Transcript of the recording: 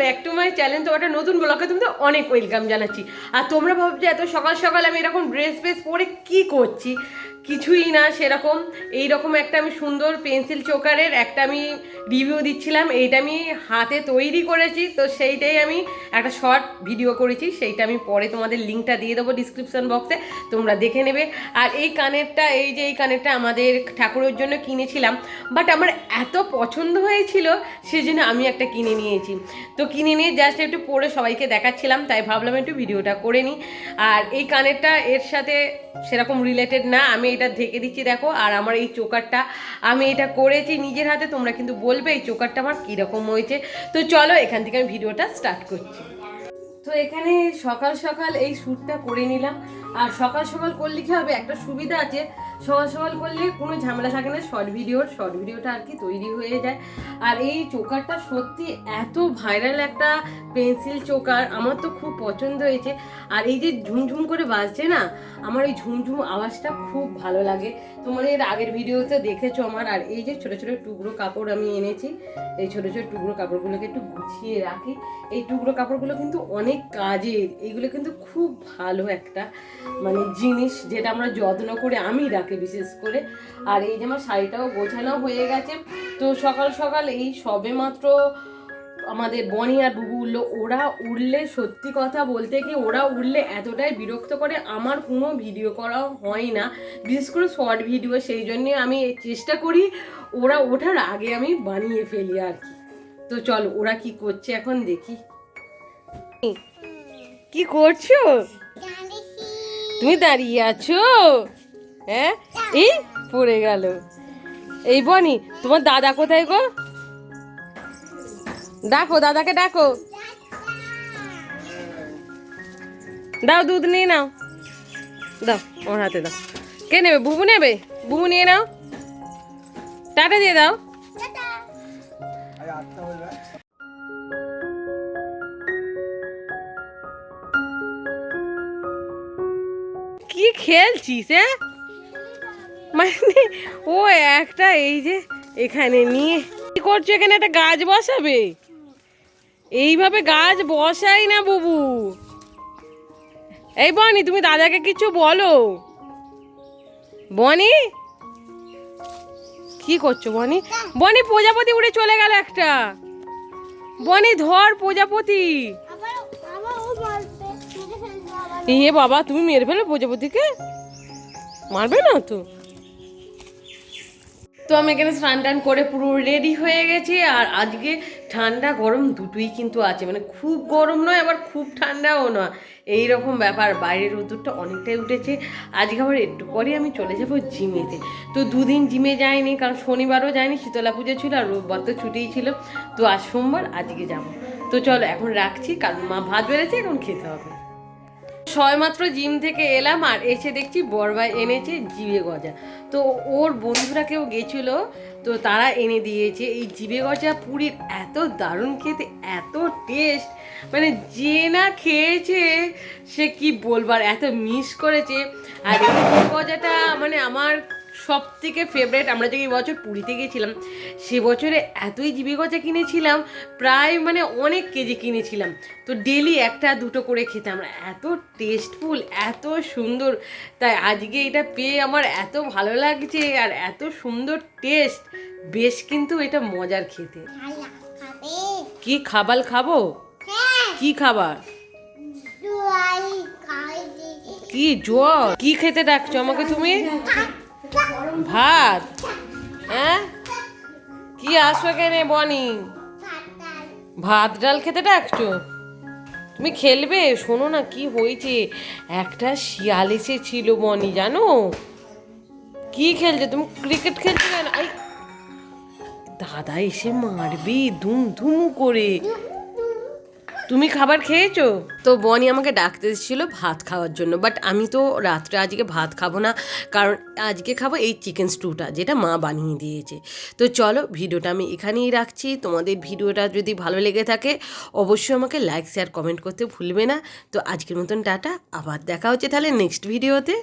Back to my channel তো একটা নতুন ব্লগে তোমাদের অনেক ওয়েলকাম জানাচ্ছি। আর তোমরা ভাবছ এত সকাল সকাল আমি এরকম ড্রেস ফ্রেস পরে কি করছি? কিছুই না, সেরকম। এই রকম একটা আমি সুন্দর পেন্সিল চোকারের একটা আমি রিভিউ দিচ্ছিলাম, এইটা আমি হাতে তৈরি করেছি, তো সেইটাই আমি একটা শর্ট ভিডিও করেছি, সেইটা আমি পরে তোমাদের লিঙ্কটা দিয়ে দেবো ডিসক্রিপশন বক্সে তোমরা দেখে নেবে। আর এই কানেরটা, এই যে এই কানেরটা আমাদের ঠাকুরের জন্য কিনেছিলাম বাট আমার এত পছন্দ হয়েছিল, সেজন্য আমি একটা কিনে নিয়েছি। তো কিনে নিয়ে জাস্ট একটু পরে সবাইকে দেখাচ্ছিলাম, তাই ভাবলাম একটু ভিডিওটা করে নিই। আর এই কানেরটা এর সাথে সেরকম রিলেটেড না, আমি এটা ঢেকে দিচ্ছি, দেখো, আর আমার এই চোকারটা, আমি এটা করেছি নিজের হাতে, তোমরা কিন্তু বলবে, এই চোকারটা আমার কীরকম হয়েছে? তো চলো, এখান থেকে আমি ভিডিওটা স্টার্ট করছি। তো এখানে সকাল সকাল এই শ্যুটটা করে নিলাম। আর সকাল সকাল করলে কি হবে? একটা সুবিধা আছে সকাল সকাল করলে কোনো ঝামেলা থাকে না শর্ট ভিডিওর শর্ট ভিডিওটা আর কি তৈরি হয়ে যায়। আর এই চোকারটা সত্যি এত ভাইরাল একটা পেন্সিল চোকার, আমার তো খুব পছন্দ হয়েছে। আর এই যে ঝুমঝুম করে বাজছে না, আমার এই ঝুমঝুম আওয়াজটা খুব ভালো লাগে। তোমার এর আগের ভিডিওতে দেখেছ আমার, আর এই যে ছোটো ছোটো টুকরো কাপড় আমি এনেছি, এই ছোটো ছোটো টুকরো কাপড়গুলোকে একটু গুছিয়ে রাখি। এই টুকরো কাপড়গুলো কিন্তু অনেক কাজের এইগুলো কিন্তু খুব ভালো একটা মানে জিনিস যেটা আমরা যত্ন করে আমি রাখি। বিশেষ করে। আর এই যে আমার শাড়িটাও গোছানো হয়ে গেছে। তো সকাল সকাল এই সবে মাত্র আমাদের বনি আর বুবু উঠল। ওরা উঠলে সত্যি কথা বলতে কি ওরা উঠলে এতটাই বিরক্ত করে আমার কোনো ভিডিও করা হয় না। বিশেষ করে শর্ট ভিডিও সেই জন্যে আমি চেষ্টা করি ওরা ওঠার আগে আমি বানিয়ে ফেলি আর কি। তো চল ওরা কি করছে এখন দেখি। কি করছ? তুমি দাঁড়িয়ে আছো? হ্যাঁ? এই পড়ে গেল। এই বনি, তোমার দাদা কোথায় গো? ডাকো, দাদাকে ডাকো। দাও দুধ নিয়ে নাও। দাও ওর হাতে দাও। কে নেবে? বুবু নেবে? বুবু নিয়ে নাও। টাটা দিয়ে দাও। কি খেলছিস হ্যাঁ? মানে ও একটা এই যে এখানে নিয়ে কি করছ? এখানে একটা গাছ বসাবে? এইভাবে গাছ বসাই না বুবু। এই বনি, তুমি দাদাকে কিছু বলো। বনি? কি করছ বনি? বনি, প্রজাপতি উড়ে চলে গেল একটা। বনি, ধর প্রজাপতি। এ বাবা, তুমি মেরে ফেলো প্রজাপতিকে? মারবে না তো? তো আমি এখানে স্নান টান করে পুরো রেডি হয়ে গেছি, আর আজকে ঠান্ডা গরম দুটোই কিন্তু আছে। মানে খুব গরম নয়, আবার খুব ঠান্ডাও নয়। এই রকম ব্যাপার, বাইরের রোদ্দুরটা অনেকটাই উঠেছে। আজকে আবার একটু পরে আমি চলে যাব জিমেতে। তো দুদিন জিমে যাইনি, কারণ শনিবারও যাইনি, শীতলা পুজো ছিল, আর রোববার তো ছুটিই ছিল। তো আজ সোমবার আজকে যাব। তো চলো, এখন রাখছি, কারণ মা ভাত বেড়েছে, এখন খেতে হবে। সবেমাত্র জিম থেকে এলাম আর এসে দেখছি বরবাই এনেছে জিবে গজা। তো ওর বন্ধুরা কেউ গেছিল, তো তারা এনে দিয়েছে। এই জিবে গজা পুরীর এত দারুণ খেতে, এত টেস্ট মানে যে না খেয়েছে, সে কি বলবার এত মিস করেছে। আর এই গজাটা মানে আমার সব থেকে ফেভারেট আমরা যে এই বছর পুরীতে গিয়েছিলাম সে বছরে এতই জিবে গজা কিনেছিলাম প্রায় মানে অনেক কেজি কিনেছিলাম। তো ডেলি একটা দুটো করে খেতাম এত টেস্টফুল এত সুন্দর। তাই আজকে এটা পেয়ে আমার এত ভালো লাগছে আর এত সুন্দর টেস্ট বেশ কিন্তু এটা মজার খেতে। কি খাবার খাব? কি খাবার? কি জল কি খেতে ডাকছো আমাকে তুমি? ভাত? হ্যাঁ? কি আসো কেনে বনি? ভাত ডাল খেতে ডাকছো? তুমি খেলবে? শোনো না কি হয়েছে? একটা শিয়াল এসেছিল বনি, জানো? কি খেলছে? তুমি ক্রিকেট খেলছো কেন? দাদা এসে মারবি ধুম ধুম করে। তুমি খাবার খেয়েছো? তো বনি আমাকে ডাকতে এসেছিল ভাত খাওয়ার জন্য বাট আমি তো রাত্রে আজকে ভাত খাব না, কারণ আজকে খাব এই চিকেন স্টুটা যেটা মা বানিয়ে দিয়েছে। তো চলো, ভিডিওটা আমি এখানেই রাখছি। তোমাদের ভিডিওটা যদি ভালো লেগে থাকে, অবশ্যই আমাকে লাইক শেয়ার কমেন্ট করতে ভুলবে না। তো আজকের মতন টাটা, আবার দেখা হচ্ছে তাহলে নেক্সট ভিডিওতে